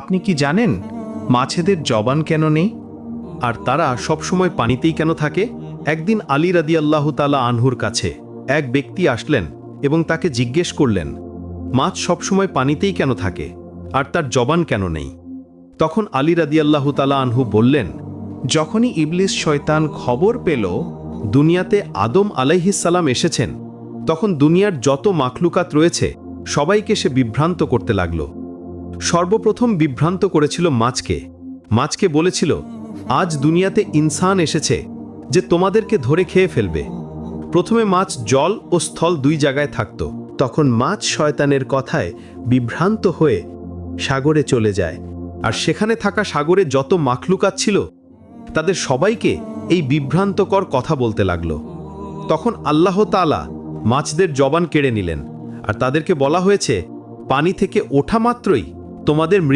আপনি কি জানেন মাছেদের জবান কেন নেই? আর তারা সবসময় পানিতেই কেন থাকে? একদিন আলী রাদি তালা আনহুর কাছে এক ব্যক্তি আসলেন এবং তাকে জিজ্ঞেস করলেন, মাছ সবসময় পানিতেই কেন থাকে? আর তার জবান কেন নেই? তখন আলী রাদি তালা আনহু বললেন, যখনই ইবলিস শয়তান খবর পেল দুনিয়াতে আদম আলাইহিসাল্লাম এসেছেন, তখন দুনিয়ার যত মাখলুকাত রয়েছে, সবাইকে সে বিভ্রান্ত করতে লাগল। সর্বপ্রথম বিভ্রান্ত করেছিল মাছকে। মাছকে বলেছিল, আজ দুনিয়াতে ইনসান এসেছে যে তোমাদেরকে ধরে খেয়ে ফেলবে। প্রথমে মাছ জল ও স্থল দুই জায়গায় থাকত। তখন মাছ শয়তানের কথায় বিভ্রান্ত হয়ে সাগরে চলে যায়। আর সেখানে থাকা সাগরে যত মাখলুকাত ছিল, তাদের সবাইকে এই বিভ্রান্তকর কথা বলতে লাগল। তখন আল্লাহ তালা মাছদের জবান কেড়ে নিলেন, আর তাদেরকে বলা হয়েছে, পানি থেকে ওঠা মাত্রই তোমাদের মৃত্যু